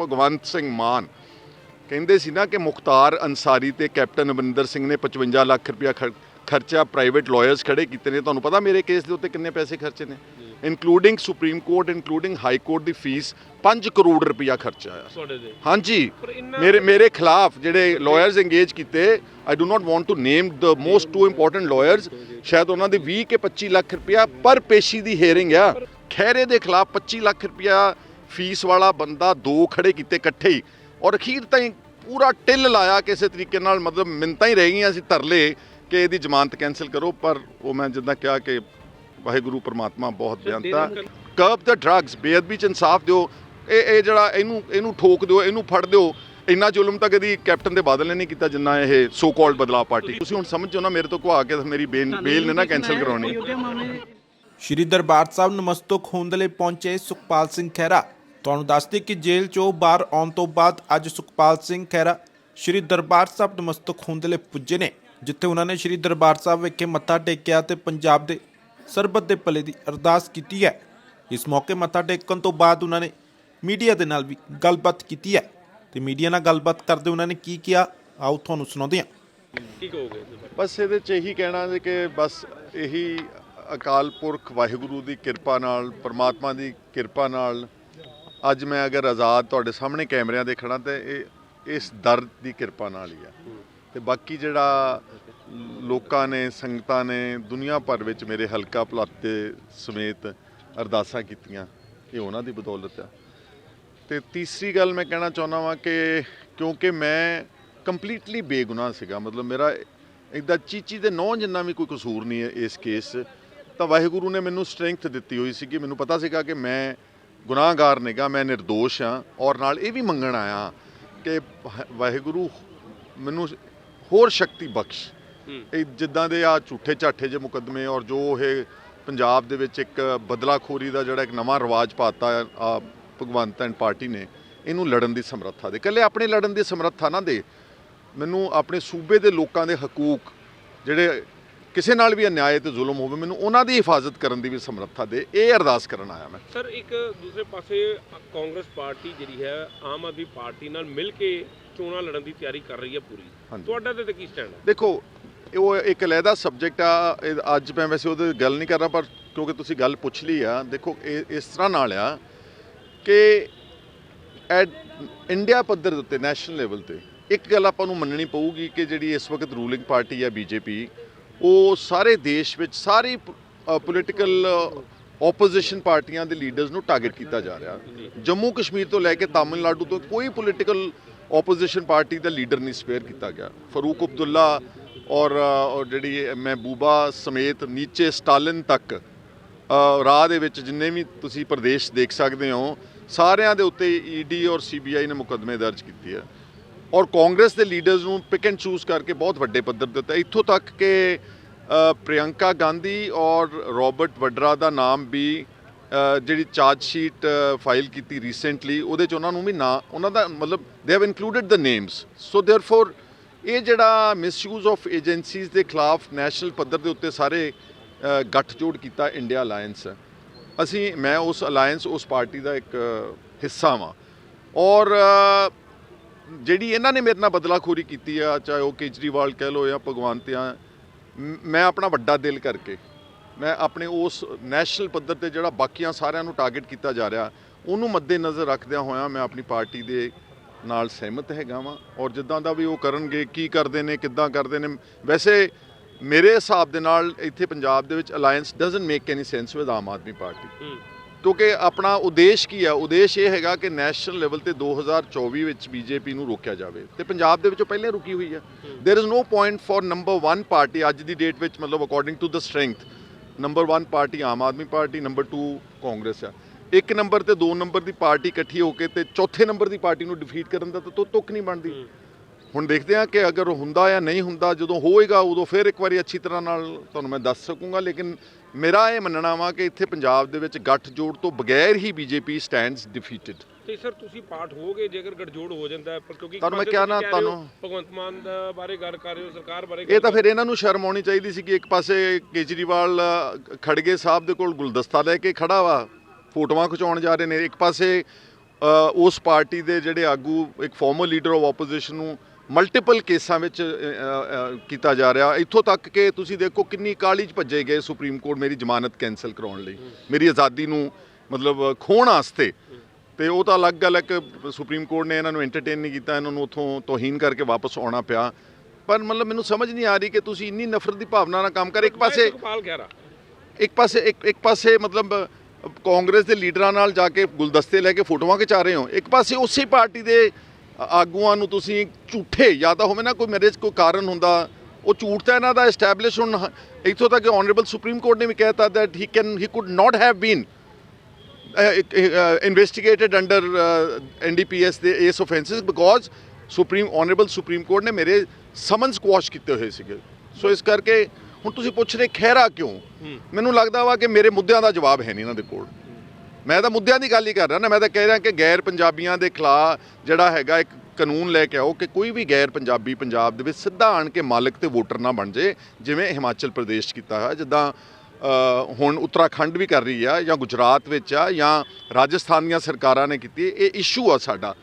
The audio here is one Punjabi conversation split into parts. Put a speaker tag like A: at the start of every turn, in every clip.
A: ਭਗਵੰਤ ਸਿੰਘ ਮਾਨ ਕਹਿੰਦੇ ਸੀ ਨਾ ਕਿ ਮੁਖਤਾਰ ਅਨਸਾਰੀ ਤੇ ਕੈਪਟਨ ਅਮਰਿੰਦਰ ਸਿੰਘ ਨੇ 55 ਲੱਖ ਰੁਪਇਆ ਖਰ- ਖਰਚਾ ਪ੍ਰਾਈਵੇਟ ਲਾਇਰਸ ਖੜੇ ਕੀਤੇ ਨੇ। ਤੁਹਾਨੂੰ ਪਤਾ ਮੇਰੇ ਕੇਸ ਦੇ ਉੱਤੇ ਕਿੰਨੇ ਪੈਸੇ ਖਰਚੇ ਨੇ? Including supreme court including high court ਦੀ ਫੀਸ 5 ਕਰੋੜ ਰੁਪਇਆ ਖਰਚਾ ਆਇਆ
B: ਤੁਹਾਡੇ ਦੇ
A: ਹਾਂਜੀ। ਮੇਰੇ ਮੇਰੇ ਖਿਲਾਫ ਜਿਹੜੇ ਲਾਇਰਸ ਇੰਗੇਜ ਕੀਤੇ I do not want to name the most two important lawyers ਸ਼ਾਇਦ ਉਹਨਾਂ ਦੇ 20 ਕੇ 25 ਲੱਖ ਰੁਪਇਆ ਪਰ ਪੇਸ਼ੀ ਦੀ ਹੀਅਰਿੰਗ ਆ। ਖੈਰੇ ਦੇ ਖਿਲਾਫ 25 ਲੱਖ ਰੁਪਇਆ ਫੀਸ ਵਾਲਾ ਬੰਦਾ ਦੋ ਖੜੇ ਕੀਤੇ ਇਕੱਠੇ ਹੀ। ਔਰ ਅਖੀਰ ਤਾਈਂ ਪੂਰਾ ਟਿੱਲ ਲਾਇਆ ਕਿਸੇ ਤਰੀਕੇ ਨਾਲ ਮਤਲਬ ਮਿੰਤਾਂ ਹੀ ਰਹਿ ਗਈਆਂ ਸੀ ਤਰਲੇ ਕਿ ਇਹਦੀ ਜ਼ਮਾਨਤ ਕੈਨਸਲ ਕਰੋ। ਪਰ ਉਹ ਮੈਂ ਜਿੱਦਾਂ ਕਿਹਾ ਕਿ ਵਾਹਿਗੁਰੂ ਪ੍ਰਮਾਤਮਾ ਬਹੁਤ ਬਿਆਨਤਾ ਕਰਬ ਦ ਡਰੱਗਸ ਬੇਅਦਬੀ ਚ ਇਨਸਾਫ ਦਿਓ। ਇਹ ਇਹ ਜਿਹੜਾ ਇਹਨੂੰ ਇਹਨੂੰ ਠੋਕ ਦਿਓ ਇਹਨੂੰ ਫੜ ਦਿਓ। ਇੰਨਾ ਜ਼ੁਲਮ ਤਾਂ ਕਦੀ ਕੈਪਟਨ ਦੇ ਬਾਦਲ ਨੇ ਨਹੀਂ ਕੀਤਾ ਜਿੰਨਾ ਇਹ ਸੋ ਕਾਲਡ ਬਦਲਾਅ ਪਾਰਟੀ। ਤੁਸੀਂ ਹੁਣ ਸਮਝੋ ਨਾ ਮੇਰੇ ਤੋਂ ਕੋ ਆ ਕੇ ਮੇਰੀ ਬੇਲ ਬੇਲ ਨੇ ਨਾ ਕੈਨਸਲ ਕਰਾਉਣੀ।
C: ਸ਼੍ਰੀ ਦਰਬਾਰ ਸਾਹਿਬ ਨਮਸਤਕ ਹੋਣ ਦੇ ਲਈ ਪਹੁੰਚੇ ਸੁਖਪਾਲ ਸਿੰਘ ਖਹਿਰਾ। ਤੁਹਾਨੂੰ ਦੱਸਦੇ ਕਿ ਜੇਲ੍ਹ ਚੋਂ ਬਾਹਰ ਆਉਣ ਤੋਂ ਬਾਅਦ ਅੱਜ ਸੁਖਪਾਲ ਸਿੰਘ ਖਹਿਰਾ ਸ਼੍ਰੀ ਦਰਬਾਰ ਸਾਹਿਬ ਨਮਸਤਕ ਹੋਣ ਦੇ ਲਈ ਪੁੱਜੇ ਨੇ ਜਿੱਥੇ ਉਹਨਾਂ ਨੇ ਸ਼੍ਰੀ ਦਰਬਾਰ ਸਾਹਿਬ ਵਿਖੇ ਮੱਥਾ ਟੇਕਿਆ ਤੇ ਪੰਜਾਬ ਦੇ ਸਰਬੱਤ ਦੇ ਭਲੇ ਦੀ ਅਰਦਾਸ ਕੀਤੀ ਹੈ ਇਸ ਮੌਕੇ ਮੱਥਾ ਟੇਕਣ ਤੋਂ ਬਾਅਦ ਉਹਨਾਂ ਨੇ ਮੀਡੀਆ ਦੇ ਨਾਲ ਵੀ ਗੱਲਬਾਤ ਕੀਤੀ ਹੈ ਤੇ ਮੀਡੀਆ ਨਾਲ ਗੱਲਬਾਤ ਕਰਦੇ ਉਹਨਾਂ ਨੇ ਕੀ ਕਿਹਾ ਆਓ ਤੁਹਾਨੂੰ ਸੁਣਾਉਂਦੇ ਹਾਂ
B: ਕੀ ਕਹੋਗੇ?
A: ਬਸ ਇਹਦੇ ਚ ਇਹੀ ਕਹਿਣਾ ਹੈ ਕਿ ਬਸ ਇਹੀ ਅਕਾਲ ਪੁਰਖ ਵਾਹਿਗੁਰੂ ਦੀ ਕਿਰਪਾ ਨਾਲ ਪ੍ਰਮਾਤਮਾ ਦੀ ਕਿਰਪਾ ਨਾਲ ਅੱਜ ਮੈਂ ਅਗਰ ਆਜ਼ਾਦ ਤੁਹਾਡੇ ਸਾਹਮਣੇ ਕੈਮਰਿਆਂ ਦੇ ਖੜਾ ਤੇ ਇਹ, ਇਸ ਦਰ ਦੀ ਕਿਰਪਾ ਨਾਲ ਹੀ ਆ। ਤੇ ਬਾਕੀ ਜਿਹੜਾ ਲੋਕਾਂ ਨੇ, ਸੰਗਤਾਂ ਨੇ ਦੁਨੀਆ ਭਰ ਵਿੱਚ ਮੇਰੇ ਹਲਕਾ ਪਲਾਤੇ ਸਮੇਤ ਅਰਦਾਸਾਂ ਕੀਤੀਆਂ, ਇਹ ਉਹਨਾਂ ਦੀ ਬਦੌਲਤ ਆ। ਤੇ ਤੀਸਰੀ ਗੱਲ ਮੈਂ ਕਹਿਣਾ ਚਾਹੁੰਦਾ ਵਾਂ ਕਿ ਕਿਉਂਕਿ ਮੈਂ ਕੰਪਲੀਟਲੀ ਬੇਗੁਨਾਹ ਸੀਗਾ, ਮਤਲਬ ਮੇਰਾ ਇਦਾਂ ਚੀਚੀ ਦੇ ਨੌ ਜਿੰਨਾ ਵੀ ਕੋਈ ਕਸੂਰ ਨਹੀਂ ਹੈ ਇਸ ਕੇਸ 'ਚ ਤਾਂ ਵਾਹਿਗੁਰੂ ਨੇ ਮੈਨੂੰ ਸਟਰੈਂਥ ਦਿੱਤੀ ਹੋਈ ਸੀ ਕਿ ਮੈਨੂੰ ਪਤਾ ਸੀਗਾ ਕਿ ਮੈਂ ਗੁਨਾਹਗਾਰ ਨਹੀਂਗਾ ਮੈਂ ਨਿਰਦੋਸ਼ ਹਾਂ ਔਰ ਨਾਲ ਇਹ ਵੀ ਮੰਗਣ ਆਇਆ ਕਿ ਵਾਹ- ਵਾਹਿਗੁਰੂ ਮੈਨੂੰ ਹੋਰ ਸ਼ਕਤੀ ਬਖਸ਼। ਇਹ ਜਿੱਦਾਂ ਦੇ ਆ ਝੂਠੇ ਝਾਠੇ ਜੇ ਮੁਕੱਦਮੇ ਔਰ ਜੋ ਇਹ ਪੰਜਾਬ ਦੇ ਵਿੱਚ ਇੱਕ ਬਦਲਾਖੋਰੀ ਦਾ ਜਿਹੜਾ ਇੱਕ ਨਵਾਂ ਰਿਵਾਜ ਪਾਤਾ ਆ ਭਗਵੰਤ ਐਂਡ ਪਾਰਟੀ ਨੇ ਇਹਨੂੰ ਲੜਨ ਦੀ ਸਮਰੱਥਾ ਦੇ। ਇਕੱਲੇ ਆਪਣੇ ਲੜਨ ਦੀ ਸਮਰੱਥਾ ਨਾ ਦੇ। ਮੈਨੂੰ ਆਪਣੇ ਸੂਬੇ ਦੇ ਲੋਕਾਂ ਦੇ ਹਕੂਕ ਜਿਹੜੇ ਕਿਸੇ ਨਾਲ ਵੀ ਅਨਿਆਏ ਤੇ ਜ਼ੁਲਮ ਹੋਵੇ ਮੈਨੂੰ ਉਹਨਾਂ ਦੀ ਹਿਫਾਜ਼ਤ ਕਰਨ ਦੀ ਵੀ ਸਮਰੱਥਾ ਦੇ। ਇਹ ਅਰਦਾਸ ਕਰਨ ਆਇਆ ਮੈਂ।
B: ਸਰ ਇੱਕ ਦੂਸਰੇ ਪਾਸੇ ਕਾਂਗਰਸ ਪਾਰਟੀ ਜਿਹੜੀ ਹੈ ਆਮ ਆਦਮੀ ਪਾਰਟੀ ਨਾਲ ਮਿਲ ਕੇ ਚੋਣਾਂ ਲੜਨ ਦੀ ਤਿਆਰੀ ਕਰ ਰਹੀ ਹੈ ਪੂਰੀ। ਤੁਹਾਡਾ ਤੇ ਕੀ ਸਟੈਂਡ ਹੈ?
A: ਦੇਖੋ ਉਹ ਇੱਕ ਅਲੱਗਾ ਸਬਜੈਕਟ ਆ ਅੱਜ ਮੈਂ ਵੈਸੇ ਉਹਦੇ ਗੱਲ ਨਹੀਂ ਕਰ ਰਿਹਾ ਪਰ ਕਿਉਂਕਿ ਤੁਸੀਂ ਗੱਲ ਪੁੱਛ ਲਈ ਆ ਦੇਖੋ ਇਸ ਤਰ੍ਹਾਂ ਨਾਲ ਆ ਕਿ ਐਟ ਇੰਡੀਆ ਪੱਧਰ ਦੇ ਉੱਤੇ ਨੈਸ਼ਨਲ ਲੈਵਲ ਤੇ ਇੱਕ ਗੱਲ ਆਪਾਂ ਨੂੰ ਮੰਨਣੀ ਪਊਗੀ ਕਿ ਜਿਹੜੀ ਇਸ ਵਕਤ ਰੂਲਿੰਗ ਪਾਰਟੀ ਆ ਬੀਜੇਪੀ ਉਹ ਸਾਰੇ ਦੇਸ਼ ਵਿੱਚ ਸਾਰੀ ਪੋਲੀਟੀਕਲ ਆਪੋਜੀਸ਼ਨ ਪਾਰਟੀਆਂ ਦੇ ਲੀਡਰਸ ਨੂੰ ਟਾਰਗੇਟ ਕੀਤਾ ਜਾ ਰਿਹਾ। ਜੰਮੂ ਕਸ਼ਮੀਰ ਤੋਂ ਲੈ ਕੇ ਤਾਮਿਲਨਾਡੂ ਤੋਂ ਕੋਈ ਪੋਲੀਟੀਕਲ ਆਪੋਜੀਸ਼ਨ ਪਾਰਟੀ ਦਾ ਲੀਡਰ ਨਹੀਂ ਸਪੇਅਰ ਕੀਤਾ ਗਿਆ। ਫਰੂਕ ਅਬਦੁੱਲਾ ਔਰ ਔਰ ਜਿਹੜੀ ਮਹਿਬੂਬਾ ਸਮੇਤ ਨੀਚੇ ਸਟਾਲਿਨ ਤੱਕ ਰਾਹ ਦੇ ਵਿੱਚ ਜਿੰਨੇ ਵੀ ਤੁਸੀਂ ਪ੍ਰਦੇਸ਼ ਦੇਖ ਸਕਦੇ ਹੋ, ਸਾਰਿਆਂ ਦੇ ਉੱਤੇ ਈਡੀ ਔਰ ਸੀਬੀਆਈ ਨੇ ਮੁਕੱਦਮੇ ਦਰਜ ਕੀਤੇ ਆ। ਔਰ ਕਾਂਗਰਸ ਦੇ ਲੀਡਰਸ ਨੂੰ ਪਿਕ ਐਂਡ ਚੂਜ਼ ਕਰਕੇ ਬਹੁਤ ਵੱਡੇ ਪੱਧਰ ਦਿੱਤਾ ਇੱਥੋਂ ਤੱਕ ਕਿ ਪ੍ਰਿਯੰਕਾ ਗਾਂਧੀ ਔਰ ਰੋਬਰਟ ਵਡਰਾ ਦਾ ਨਾਮ ਵੀ ਜਿਹੜੀ ਚਾਰਜ ਸ਼ੀਟ ਫਾਈਲ ਕੀਤੀ ਰੀਸੈਂਟਲੀ ਉਹਦੇ ਚ ਉਹਨਾਂ ਨੂੰ ਵੀ ਨਾ, ਉਹਨਾਂ ਦਾ ਮਤਲਬ they have included the names so therefore ਇਹ ਜਿਹੜਾ ਮਿਸਯੂਜ਼ ਆਫ ਏਜੰਸੀਜ਼ ਦੇ ਖਿਲਾਫ ਨੈਸ਼ਨਲ ਪੱਧਰ ਦੇ ਉੱਤੇ ਸਾਰੇ ਗੱਠਜੋੜ ਕੀਤਾ ਇੰਡੀਆ ਅਲਾਈਅੰਸ ਅਸੀਂ, ਮੈਂ ਉਸ ਅਲਾਈਅੰਸ ਉਸ ਪਾਰਟੀ ਦਾ ਇੱਕ ਹਿੱਸਾ ਵਾਂ। ਔਰ ਜਿਹੜੀ ਇਹਨਾਂ ਨੇ ਮੇਰੇ ਨਾਲ ਬਦਲਾਖੋਰੀ ਕੀਤੀ ਆ, ਚਾਹੇ ਉਹ ਕੇਜਰੀਵਾਲ ਕਹਿ ਲੋ ਜਾਂ ਭਗਵੰਤ ਆ ਮ- ਮੈਂ ਆਪਣਾ ਵੱਡਾ ਦਿਲ ਕਰਕੇ, ਮੈਂ ਆਪਣੇ ਉਸ ਨੈਸ਼ਨਲ ਪੱਧਰ ਤੇ ਜਿਹੜਾ ਬਾਕੀਆਂ ਸਾਰਿਆਂ ਨੂੰ ਟਾਰਗੇਟ ਕੀਤਾ ਜਾ ਰਿਹਾ, ਉਹਨੂੰ ਮੱਦੇ ਨਜ਼ਰ ਰੱਖਦਿਆਂ ਹੋਇਆਂ ਮੈਂ ਆਪਣੀ ਪਾਰਟੀ ਦੇ ਨਾਲ ਸਹਿਮਤ ਹੈਗਾ ਵਾਂ। ਔਰ ਜਿੱਦਾਂ ਦਾ ਵੀ ਉਹ ਕਰਨਗੇ, ਕੀ ਕਰਦੇ ਨੇ, ਕਿੱਦਾਂ ਕਰਦੇ ਨੇ, ਵੈਸੇ ਮੇਰੇ ਹਿਸਾਬ ਦੇ ਨਾਲ ਇੱਥੇ ਪੰਜਾਬ ਦੇ ਵਿੱਚ alliance doesn't make any sense with Aam Aadmi Party. ਕਿਉਂਕਿ ਆਪਣਾ ਉਦੇਸ਼ ਕੀ ਆ? ਉਦੇਸ਼ ਇਹ ਹੈਗਾ ਕਿ ਨੈਸ਼ਨਲ ਲੈਵਲ ਤੇ 2024 ਵਿੱਚ ਬੀਜੇਪੀ ਨੂੰ ਰੋਕਿਆ ਜਾਵੇ। ਤੇ ਪੰਜਾਬ ਦੇ ਵਿੱਚੋਂ ਪਹਿਲਾਂ ਰੁਕੀ ਹੋਈ ਆ। There is no point for number 1 party ਅੱਜ ਦੀ ਡੇਟ ਵਿੱਚ, ਮਤਲਬ according to the strength number 1 party Aam Aadmi Party number 2 Congress ਆ। ਇੱਕ ਨੰਬਰ ਤੇ ਦੋ ਨੰਬਰ ਦੀ ਪਾਰਟੀ ਇਕੱਠੀ ਹੋ ਕੇ ਤੇ ਚੌਥੇ ਨੰਬਰ ਦੀ ਪਾਰਟੀ ਨੂੰ ਡਿਫੀਟ ਕਰਨ ਦਾ ਤਾਂ, ਤੁੱਕ ਨਹੀਂ ਬਣਦੀ। ਹੁਣ ਦੇਖਦੇ ਹਾਂ ਕਿ ਅਗਰ ਹੁੰਦਾ ਜਾਂ ਨਹੀਂ ਹੁੰਦਾ ਜਦੋਂ ਹੋਏਗਾ ਉਦੋਂ ਫਿਰ ਇੱਕ ਵਾਰੀ ਅੱਛੀ ਤਰ੍ਹਾਂ ਨਾਲ ਤੁਹਾਨੂੰ ਮੈਂ ਦੱਸ ਸਕੂੰਗਾ। ਲੇਕਿਨ ਮੇਰਾ ਇਹ ਮੰਨਣਾ ਵਾ ਕਿ ਇੱਥੇ ਪੰਜਾਬ ਦੇ ਵਿੱਚ ਗੱਠ ਜੋੜ ਤੋਂ ਬਗੈਰ ਹੀ ਬੀਜੇਪੀ ਸਟੈਂਡਸ ਡਿਫੀਟਡ
B: ਤੇ ਸਰ ਤੁਸੀਂ ਪਾਰਟ ਹੋਗੇ ਜੇਕਰ ਗਠਜੋੜ ਹੋ ਜਾਂਦਾ ਹੈ ਪਰ ਕਿਉਂਕਿ
A: ਤੁਹਾਨੂੰ ਮੈਂ ਕਿਹਾ ਨਾ ਤੁਹਾਨੂੰ-
B: ਭਗਵੰਤ ਮਾਨ ਬਾਰੇ ਗੱਲ ਕਰ ਰਹੇ ਹੋ ਸਰਕਾਰ ਬਾਰੇ
A: ਇਹ ਤਾਂ ਫਿਰ ਇਹਨਾਂ ਨੂੰ ਸ਼ਰਮ ਆਉਣੀ ਚਾਹੀਦੀ ਸੀ ਕਿ ਇੱਕ ਪਾਸੇ ਕੇਜਰੀਵਾਲ ਖੜਗੇ ਸਾਹਿਬ ਦੇ ਕੋਲ ਗੁਲਦਸਤਾ ਲੈ ਕੇ ਖੜਾ ਵਾ ਫੋਟੋਆਂ ਖਿਚਾਉਣ ਜਾ ਰਹੇ ਨੇ। ਇੱਕ ਪਾਸੇ ਉਸ ਪਾਰਟੀ ਦੇ ਜਿਹੜੇ ਆਗੂ ਇੱਕ ਫਾਰਮਰ ਲੀਡਰ ਆਫ ਆਪੋਜੀਸ਼ਨ ਨੂੰ ਮਲਟੀਪਲ ਕੇਸਾਂ ਵਿੱਚ ਕੀਤਾ ਜਾ ਰਿਹਾ। ਇੱਥੋਂ ਤੱਕ ਕਿ ਤੁਸੀਂ ਦੇਖੋ ਕਿੰਨੀ ਕਾਲੀ ਚ ਭੱਜੇ ਗਏ ਸੁਪਰੀਮ ਕੋਰਟ ਮੇਰੀ ਜ਼ਮਾਨਤ ਕੈਨਸਲ ਕਰਾਉਣ ਲਈ। ਮੇਰੀ ਆਜ਼ਾਦੀ ਨੂੰ ਮਤਲਬ ਖੋਹਣ ਵਾਸਤੇ। ਤੇ ਉਹ ਤਾਂ ਅਲੱਗ ਗੱਲ ਹੈ ਕਿ ਸੁਪਰੀਮ ਕੋਰਟ ਨੇ ਇਹਨਾਂ ਨੂੰ ਐਂਟਰਟੇਨ ਨਹੀਂ ਕੀਤਾ ਇਹਨਾਂ ਨੂੰ ਉਥੋਂ ਤੋਹੀਨ ਕਰਕੇ ਵਾਪਸ ਆਉਣਾ ਪਿਆ। ਪਰ ਮਤਲਬ ਮੈਨੂੰ ਸਮਝ ਨਹੀਂ ਆ ਰਹੀ ਕਿ ਤੁਸੀਂ ਇੰਨੀ ਨਫ਼ਰਤ ਦੀ ਭਾਵਨਾ ਨਾਲ ਕੰਮ ਕਰ। ਇੱਕ ਪਾਸੇ ਇੱਕ ਪਾਸੇ ਇੱਕ ਇੱਕ ਪਾਸੇ ਮਤਲਬ ਕਾਂਗਰਸ ਦੇ ਲੀਡਰਾਂ ਨਾਲ ਜਾ ਕੇ ਗੁਲਦਸਤੇ ਲੈ ਕੇ ਫੋਟੋਆਂ ਖਿਚਾ ਰਹੇ ਹੋ। ਇੱਕ ਪਾਸੇ ਉਸੇ ਪਾਰਟੀ ਦੇ ਆਗੂਆਂ ਨੂੰ ਤੁਸੀਂ ਝੂਠੇ ਜਾਂ ਤਾਂ ਹੋਵੇ ਨਾ ਕੋਈ ਮੇਰੇ 'ਚ ਕੋਈ ਕਾਰਨ ਹੁੰਦਾ ਉਹ ਝੂਠ ਤਾਂ ਇਹਨਾਂ ਦਾ ਐਸਟੈਬਲਿਸ਼ ਹੁਣ ਇੱਥੋਂ ਤੱਕ ਆਨਰੇਬਲ ਸੁਪਰੀਮ ਕੋਰਟ ਨੇ ਵੀ ਕਹਿਤਾ that he can he could not have been investigated under NDPS ਦੇ ਇਸ offences because supreme honourable supreme court ਨੇ ਮੇਰੇ ਸਮਨ ਸਕੁਆਸ਼ ਕੀਤੇ ਹੋਏ ਸੀਗੇ। ਸੋ ਇਸ ਕਰਕੇ ਹੁਣ ਤੁਸੀਂ ਪੁੱਛ ਰਹੇ ਖਹਿਰਾ ਕਿਉਂ? ਮੈਨੂੰ ਲੱਗਦਾ ਵਾ ਕਿ ਮੇਰੇ ਮੁੱਦਿਆਂ ਦਾ ਜਵਾਬ ਹੈ ਨਹੀਂ ਇਹਨਾਂ ਦੇ ਕੋਲ। ਮੈਂ ਤਾਂ ਮੁੱਦਿਆਂ ਦੀ ਗੱਲ ਹੀ ਕਰ ਰਿਹਾ ਨਾ, ਮੈਂ ਤਾਂ ਕਹਿ ਰਿਹਾ ਕਿ ਗੈਰ ਪੰਜਾਬੀਆਂ ਦੇ ਖਿਲਾਫ ਜਿਹੜਾ ਹੈਗਾ ਇੱਕ ਕਾਨੂੰਨ ਲੈ ਕੇ ਆਓ ਕਿ ਕੋਈ ਵੀ ਗੈਰ ਪੰਜਾਬੀ ਪੰਜਾਬ ਦੇ ਵਿੱਚ ਸਿੱਧਾ ਆਣ ਕੇ ਮਾਲਕ ਤੇ ਵੋਟਰ ਨਾ ਬਣ ਜੇ, ਜਿਵੇਂ ਹਿਮਾਚਲ ਪ੍ਰਦੇਸ਼ 'ਚ ਕੀਤਾ ਹੈ ਜਿੱਦਾਂ ਹੁਣ ਉੱਤਰਾਖੰਡ ਵੀ ਕਰ ਰਹੀ ਆ, ਜਾਂ ਗੁਜਰਾਤ ਵਿੱਚ ਆ, ਜਾਂ ਰਾਜਸਥਾਨ ਦੀਆਂ ਸਰਕਾਰਾਂ ਨੇ ਕੀਤੀ, ਇਹ ਇਸ਼ੂ ਆ ਸਾਡਾ।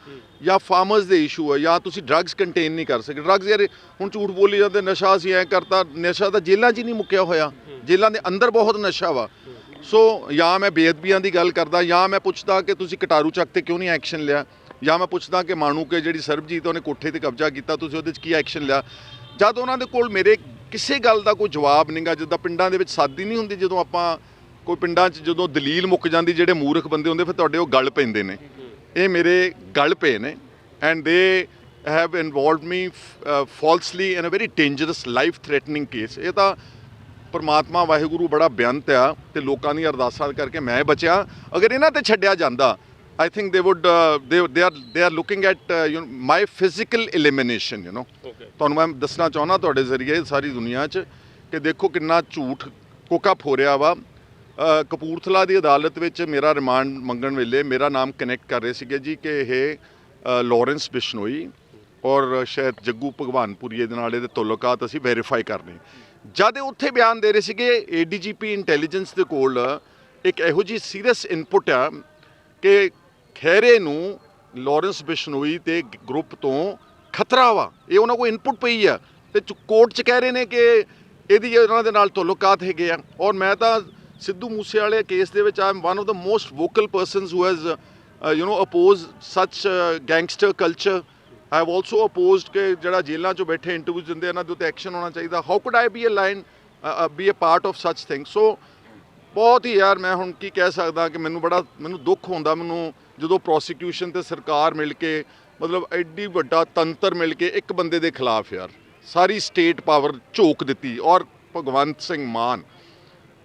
A: ਜਾਂ ਫਾਰਮਰਸ ਦੇ ਇਸ਼ੂ ਆ, ਜਾਂ ਤੁਸੀਂ ਡਰੱਗਸ ਕੰਟੇਨ ਨਹੀਂ ਕਰ ਸਕਦੇ। ਡਰੱਗਸ ਯਾਰ, ਹੁਣ ਝੂਠ ਬੋਲੀ ਜਾਂਦੇ, ਨਸ਼ਾ ਸੀ ਐ ਕਰਤਾ, ਨਸ਼ਾ ਤਾਂ ਜੇਲ੍ਹਾਂ 'ਚ ਹੀ ਨਹੀਂ ਮੁੱਕਿਆ ਹੋਇਆ। ਜੇਲ੍ਹਾਂ ਦੇ ਅੰਦਰ ਬਹੁਤ ਨਸ਼ਾ ਵਾ। ਸੋ ਜਾਂ ਮੈਂ ਬੇਅਦਬੀਆਂ ਦੀ ਗੱਲ ਕਰਦਾ, ਜਾਂ ਮੈਂ ਪੁੱਛਦਾ ਕਿ ਤੁਸੀਂ ਕਟਾਰੂ ਚੱਕ ਤੇ ਕਿਉਂ ਨਹੀਂ ਐਕਸ਼ਨ ਲਿਆ? ਜਾਂ ਮੈਂ ਪੁੱਛਦਾ ਕਿ ਮਾਣੂਕੇ ਜਿਹੜੀ ਸਰਬਜੀਤ ਉਹਨੇ ਕੋਠੇ ਤੇ ਕਬਜ਼ਾ ਕੀਤਾ, ਤੁਸੀਂ ਉਹਦੇ 'ਚ ਕੀ ਐਕਸ਼ਨ ਲਿਆ? ਜਦ ਉਹਨਾਂ ਦੇ ਕੋਲ ਮੇਰੇ ਕਿਸੇ ਗੱਲ ਦਾ ਕੋਈ ਜਵਾਬ ਨਹੀਂਗਾ ਜਿੱਦਾਂ ਪਿੰਡਾਂ ਦੇ ਵਿੱਚ ਸਾਦੀ ਨਹੀਂ ਹੁੰਦੀ, ਜਦੋਂ ਆਪਾਂ ਕੋਈ ਪਿੰਡਾਂ 'ਚ ਜਦੋਂ ਦਲੀਲ ਮੁੱਕ ਜਾਂਦੀ, ਜਿਹੜੇ ਮੂਰਖ ਬੰਦੇ ਹੁੰਦੇ, ਫਿਰ ਤੁਹਾਡੇ ਉਹ ਗੱਲ ਪੈਂਦੇ ਨੇ। ਇਹ ਮੇਰੇ ਗੱਲ ਪਏ ਨੇ and they have involved me falsely in a very dangerous life threatening case ਇਹ ਤਾਂ ਪਰਮਾਤਮਾ ਵਾਹਿਗੁਰੂ ਬੜਾ ਬੇਅੰਤ ਆ ਤੇ ਲੋਕਾਂ ਦੀਆਂ ਅਰਦਾਸਾਂ ਕਰਕੇ ਮੈਂ ਬਚਿਆ। ਅਗਰ ਇਹਨਾਂ ਤੇ ਛੱਡਿਆ ਜਾਂਦਾ I think they would they are they are looking at you know my physical elimination you
B: know
A: ਤੁਹਾਨੂੰ ਮੈਂ ਦੱਸਣਾ ਚਾਹੁੰਦਾ ਤੁਹਾਡੇ ਜ਼ਰੀਏ ਸਾਰੀ ਦੁਨੀਆ 'ਚ ਕਿ ਦੇਖੋ ਕਿੰਨਾ ਝੂਠ ਕੋਕਅਪ ਹੋ ਰਿਹਾ ਵਾ। ਕਪੂਰਥਲਾ ਦੀ ਅਦਾਲਤ ਵਿੱਚ ਮੇਰਾ ਰਿਮਾਂਡ ਮੰਗਣ ਵੇਲੇ ਮੇਰਾ ਨਾਮ ਕਨੈਕਟ ਕਰ ਰਹੇ ਸੀਗੇ ਜੀ ਕਿ ਇਹ ਲਾਰੈਂਸ ਬਿਸ਼ਨੋਈ ਔਰ ਸ਼ਾਇਦ ਜੱਗੂ ਭਗਵਾਨਪੁਰੀਏ ਦੇ ਨਾਲ ਇਹਦੇ ਤਾਲੁਕਾਤ ਅਸੀਂ ਵੈਰੀਫਾਈ ਕਰਨੇ ਜਦ ਉੱਥੇ ਬਿਆਨ ਦੇ ਰਹੇ ਸੀਗੇ ਏਡੀਜੀਪੀ ਇੰਟੈਲੀਜੈਂਸ ਦੇ ਕੋਲ ਇੱਕ ਇਹੋ ਜੀ ਸੀਰੀਅਸ ਇਨਪੁਟ ਆ ਕਿ ਖੈਰੇ ਨੂੰ ਲਾਰੈਂਸ ਬਿਸ਼ਨੋਈ ਤੇ ਗਰੁੱਪ ਤੋਂ ਖਤਰਾ ਵਾ। ਇਹ ਉਹਨਾਂ ਕੋਲ ਇਨਪੁਟ ਪਈ ਆ ਤੇ ਕੋਰਟ 'ਚ ਕਹਿ ਰਹੇ ਨੇ ਕਿ ਇਹਦੀ ਉਹਨਾਂ ਦੇ ਨਾਲ ਤਾਲੁਕਾਤ ਹੈਗੇ ਆ। ਔਰ ਮੈਂ ਤਾਂ ਸਿੱਧੂ ਮੂਸੇ ਵਾਲੇ ਕੇਸ ਦੇ ਵਿੱਚ am one of the most vocal persons who has you know oppose such gangster culture I have also opposed ਕਿ ਜਿਹੜਾ ਜੇਲ੍ਹਾਂ 'ਚੋਂ ਬੈਠੇ ਇੰਟਰਵਿਊ ਦਿੰਦੇ ਇਹਨਾਂ ਦੇ ਉੱਤੇ ਐਕਸ਼ਨ ਹੋਣਾ ਚਾਹੀਦਾ how could I be a line be a part of such thing so ਬਹੁਤ ਹੀ ਯਾਰ ਮੈਂ ਹੁਣ ਕੀ ਕਹਿ ਸਕਦਾ ਕਿ ਮੈਨੂੰ ਬੜਾ ਮੈਨੂੰ ਦੁੱਖ ਹੁੰਦਾ ਮੈਨੂੰ ਜਦੋਂ ਪ੍ਰੋਸੀਕਿਊਸ਼ਨ ਤੇ ਸਰਕਾਰ ਮਿਲ ਕੇ ਮਤਲਬ ਐਡੀ ਵੱਡਾ ਤੰਤਰ ਮਿਲ ਕੇ ਇੱਕ ਬੰਦੇ ਦੇ ਖਿਲਾਫ ਯਾਰ ਸਾਰੀ ਸਟੇਟ ਪਾਵਰ ਝੋਕ ਦਿੱਤੀ ਔਰ ਭਗਵੰਤ ਸਿੰਘ ਮਾਨ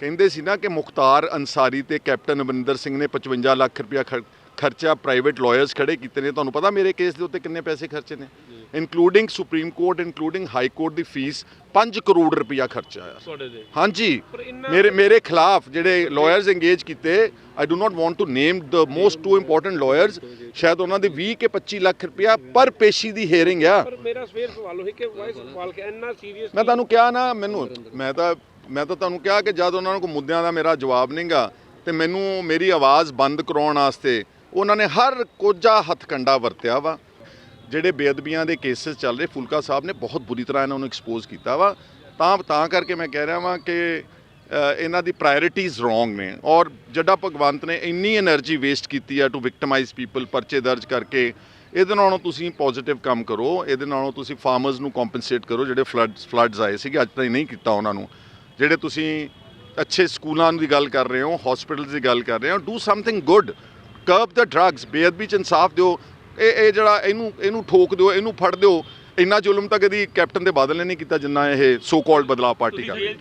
A: ਕਹਿੰਦੇ ਸੀ ਨਾ ਕਿ ਮੁਖਤਾਰ ਅਨਸਾਰੀ ਤੇ ਕੈਪਟਨ ਅਮਰਿੰਦਰ ਸਿੰਘ ਨੇ 55 ਲੱਖ ਰੁਪਇਆ ਖਰ- ਖਰਚਾ ਪ੍ਰਾਈਵੇਟ ਲਾਇਰਸ ਖੜੇ ਕੀਤੇ ਨੇ। ਤੁਹਾਨੂੰ ਪਤਾ ਮੇਰੇ ਕੇਸ ਦੇ ਉੱਤੇ ਕਿੰਨੇ ਪੈਸੇ ਖਰਚੇ ਨੇ? Including supreme court including high court ਦੀ ਫੀਸ 5 ਕਰੋੜ ਰੁਪਇਆ ਖਰਚਾ ਆਇਆ
B: ਤੁਹਾਡੇ ਦੇ
A: ਹਾਂਜੀ। ਮੇਰੇ ਮੇਰੇ ਖਿਲਾਫ ਜਿਹੜੇ ਲਾਇਰਸ ਇੰਗੇਜ ਕੀਤੇ I do not want to name the most two important lawyers ਸ਼ਾਇਦ ਉਹਨਾਂ ਦੇ 20 ਕੇ 25 ਲੱਖ ਰੁਪਇਆ ਪਰ ਪੇਸ਼ੀ ਦੀ ਹੀਅਰਿੰਗ ਆ।
B: ਪਰ ਮੇਰਾ ਸਵੇਰ ਸਵਾਲ ਹੋਈ ਕਿ ਵਾਈ ਸੁਖਪਾਲ ਖਹਿਰਾ ਇੰਨਾ ਸੀਰੀਅਸ
A: ਮੈਂ ਤੁਹਾਨੂੰ ਕਿਹਾ ਨਾ ਮੈਨੂੰ ਮੈਂ ਤਾਂ ਮੈਂ ਤਾਂ ਤੁਹਾਨੂੰ ਕਿਹਾ ਕਿ ਜਦ ਉਹਨਾਂ ਨੂੰ ਕੋਈ ਮੁੱਦਿਆਂ ਦਾ ਮੇਰਾ ਜਵਾਬ ਨਹੀਂਗਾ ਤੇ ਮੈਨੂੰ ਮੇਰੀ ਆਵਾਜ਼ ਬੰਦ ਕਰਾਉਣ ਵਾਸਤੇ ਉਹਨਾਂ ਨੇ ਹਰ ਕੋਝਾ ਹੱਥਕੰਡਾ ਵਰਤਿਆ ਵਾ। ਜਿਹੜੇ ਬੇਅਦਬੀਆਂ ਦੇ ਕੇਸਸ ਚੱਲ ਰਹੇ, ਫੁਲਕਾ ਸਾਹਿਬ ਨੇ ਬਹੁਤ ਬੁਰੀ ਤਰ੍ਹਾਂ ਇਹਨਾਂ ਨੂੰ ਐਕਸਪੋਜ਼ ਕੀਤਾ ਵਾ। ਤਾਂ ਤਾਂ ਕਰਕੇ ਮੈਂ ਕਹਿ ਰਿਹਾ ਵਾਂ ਕਿ ਇਹਨਾਂ ਦੀ ਪ੍ਰਾਇੋਰਟੀਜ਼ ਰੋਂਗ ਨੇ। ਔਰ ਜੱਡਾ ਭਗਵੰਤ ਨੇ ਇੰਨੀ એનર્ਜੀ ਵੇਸਟ ਕੀਤੀ ਆ ਟੂ ਵਿਕਟਮਾਈਜ਼ ਪੀਪਲ ਪਰਚੇ ਦਰਜ ਕਰਕੇ। ਇਹਦੇ ਨਾਲੋਂ ਤੁਸੀਂ ਪੋਜ਼ਿਟਿਵ ਕੰਮ ਕਰੋ। ਇਹਦੇ ਨਾਲੋਂ ਤੁਸੀਂ ਫਾਰਮਰਸ ਨੂੰ ਕੰਪਨਸੇਟ ਕਰੋ। ਜਿਹੜੇ ਫਲੱਡਸ ਫਲੱਡਸ ਆਏ ਸੀਗੇ, ਅੱਜ ਤਾਈਂ ਨਹੀਂ ਕੀਤਾ ਉਹਨਾਂ ਨੂੰ। ਜਿਹੜੇ ਤੁਸੀਂ ਅੱਛੇ ਸਕੂਲਾਂ ਦੀ ਗੱਲ ਕਰ ਰਹੇ ਹੋ ਹਸਪੀਟਲਸ ਦੀ ਗੱਲ ਕਰ ਰਹੇ ਹੋ do something good curb the drugs ਬੇਅਦਬੀ ਚ ਇਨਸਾਫ ਦਿਓ। ਇਹ ਇਹ ਜਿਹੜਾ ਇਹਨੂੰ ਇਹਨੂੰ ਠੋਕ ਦਿਓ, ਇਹਨੂੰ ਫੜ ਦਿਓ, ਇੰਨਾ ਜ਼ੁਲਮ ਤਾਂ ਕਦੀ ਕੈਪਟਨ ਦੇ ਬਾਦਲ ਨੇ ਨਹੀਂ ਕੀਤਾ ਜਿੰਨਾ ਇਹ ਸੋ ਕਾਲਡ ਬਦਲਾਅ ਪਾਰਟੀ ਕਰ